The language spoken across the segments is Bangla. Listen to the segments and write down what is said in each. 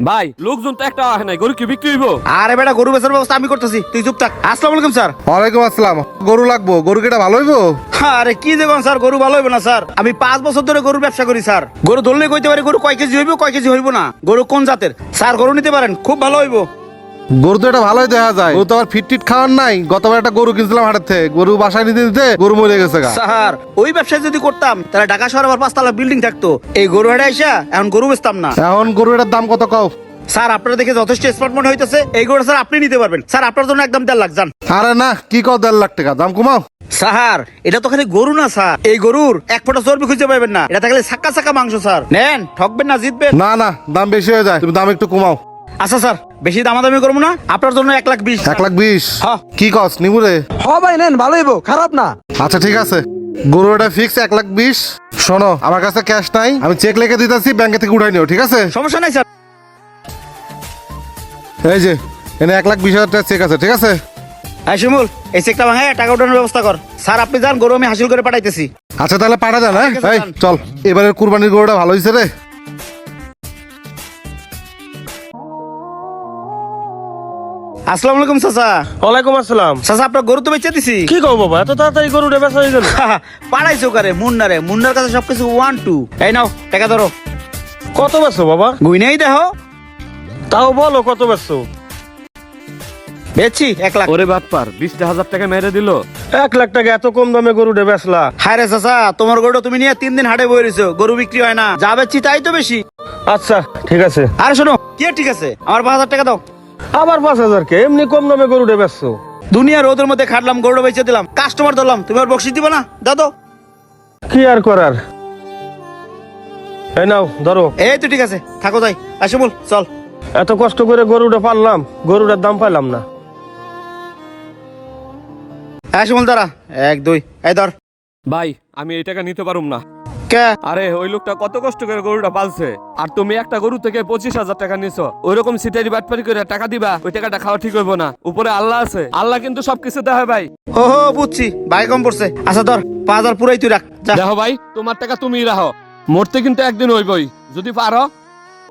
ভাই লোকজন তো একটা আসে নাই গরু কি বিক্রি হইব? আরে বেটা গরু বেচার ব্যবস্থা আমি করতেছি। তুই চুপ থাক। আসসালামু আলাইকুম স্যার। ওয়ালাইকুম আসসালাম। গরু লাগবো গরু কেটা ভালো হইবো? আরে কি দেখুন স্যার গরু ভালো হইব না স্যার। আমি পাঁচ বছর ধরে গরুর ব্যবসা করি স্যার। গরু ধরলে কইতে পারি গরু কয় কেজি হইব কয় কেজি হইব না। গরু কোন জাতের? স্যার গরু নিতে পারেন খুব ভালো হইব। গরু তো এটা ভালোই দেখা যায়। গরু তো আবার ফিট টিট খাওয়ার নাই। গতবার একটা গরু কিনছিলাম হাটের থেকে। গরু বাসায় নিতে দিতে গরু মরে গেছে গা। স্যার ওই ব্যবসায় যদি করতাম তাহলে ঢাকা শহরে আবার পাঁচতলা বিল্ডিং থাকতো। এই গরু হাটে আইসা এখন গরু বেচতাম না। এখন গরু এটার দাম কত কও? স্যার আপনারা দেখে যথেষ্ট স্মার্ট মনে হইতেছে। এই গরু স্যার আপনি নিতে পারবেন। স্যার আপনার জন্য একদম দেড় লাখ যান। আরে না কি কও দেড় লাখ টাকা? দাম কমাও। স্যার এটা তো খালি গরু না স্যার। এই গরুর এক ফোঁটা চর্বি খুঁজে পাবেন না। এটা থাকলে মাংস স্যার। নেন ঠকবেন না জিতবেন। না না দাম বেশি হয়ে যায়। তুমি দাম একটু কমাও। আচ্ছা স্যার বেশি দামাদামি করব না। আপনার জন্য এক লাখ বিশ। এক লাখ বিশ? হ্যাঁ। কি কস নিবু রে? হ ভাই নেন ভালো হইব খারাপ না। আচ্ছা ঠিক আছে। গরুটা ফিক্স এক লাখ বিশ। শোনো আমার কাছে ক্যাশ নাই। আমি চেক লিখে দিতেছি ব্যাংকে থেকে উঠাই নিও ঠিক আছে? সমস্যা নাই স্যার। এই যে এনে এক লাখ বিশ হাজার টাকা চেক আছে ঠিক আছে? হ্যাঁ শিমুল এই চেকটা ভাঙে টাকা উঠানোর ব্যবস্থা কর। স্যার আপনি যান গরু আমি হাসিল করে পাঠাইতেছি। আচ্ছা তাহলে পাঠা যান হ্যাঁ? ঠিক আছে, এই যান। চল এবারের কুরবানির গরুটা ভালো হয়েছে রে। আসসালামু আলাইকুম চাচা। ওয়ালাইকুম আসসালাম। চাচা আপনার গরু তো বেঁচে দিছি। কি কও বাবা এত তাড়াতাড়ি গরুটা বেচা হয়ে গেল। পাড়াইছো কারে মুন্নারে মুন্নার কাছে সবকিছু ওয়ান টু এই নাও টাকা ধরো। কত বাবা? গুইনেই দেখো। তাও বলো কত বেচছো? বেচছি এক লাখ। ওরে বাটপার বিশটা হাজার টাকা মেরে দিল। এক লাখ টাকা এত কম দামে গরুটা বেচলা। হায় রে চাচা তোমার গরুটা তুমি নিয়ে তিন দিন হাটে বই রয়েছো গরু বিক্রি হয় না। যা বেচছি তাই তো বেশি। আচ্ছা ঠিক আছে। আরে শোনো কি ঠিক আছে? আমার পাঁচ হাজার টাকা দাও। আবার পাঁচ হাজার কে? এমনি কম দামে গরুটা বেচছো দুনিয়া রোদের মধ্যে খাটলাম গরুটা বেচে দিলাম। কাস্টমার ধরলাম তুমি আর বকশিস দিবা না? দাদো। কি আর করার? এই নাও ধরো। এই তো ঠিক আছে থাকো যাই। আসে বল চল। এত কষ্ট করে গরুটা পারলাম গরুটার দাম পাইলাম না। আসে বল দাঁড়া। এক দুই এই ধর। ভাই আমি এই টাকা নিতে পারুম না। কে? আরে ওই লোকটা কত কষ্ট করে গরুটা পালছে। আর তুমি একটা গরু থেকে পঁচিশ হাজার টাকা নিছো। ওই রকম সিটারি বাটপারি করে টাকা দিবা ওই টাকাটা খাওয়া ঠিক হইব না। উপরে আল্লাহ আছে। আল্লাহ কিন্তু সবকিছু দেয় ভাই। ও হো বুঝছি। ভাই কম পড়ছে। আচ্ছা ধর পাঁচ হাজার পুরাই তুই রাখ। দেখো ভাই তোমার টাকা তুমি রাখো মরতে কিন্তু একদিন হইবই। যদি পারো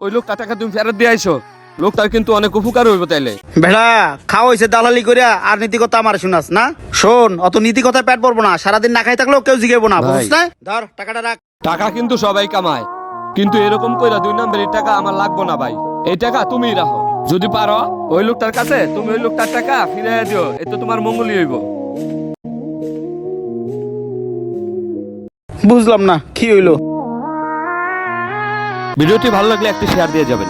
ওই লোকটা টাকা তুমি ফেরত দিয়ে আইসো। লোকটার কিন্তু অনেক উপকার হইব তাইলে। ভেড়া খাওয়া হয়েছে দালালি করিয়া আর নীতি কথা আমার শুনাস না? শোন অত নীতি কথায় পেট পড়ব না সারাদিন না খাই থাকলেও কেউ জিগেবো না বুঝছ না? ধর টাকাটা রাখ। টাকা কিন্তু সবাই কামায় কিন্তু এরকম কইরা দুই নম্বরের টাকা আমার লাগবো না ভাই। এই টাকা তুমি রাখো। যদি পারো ওই লোকটার কাছে তুমি ওই লোকটার টাকা ফিরে দিও এতে তোমার মঙ্গলই হইব। বুঝলাম না কি হইল? ভিডিওটি ভালো লাগলে একটি শেয়ার দিয়ে যাবেন।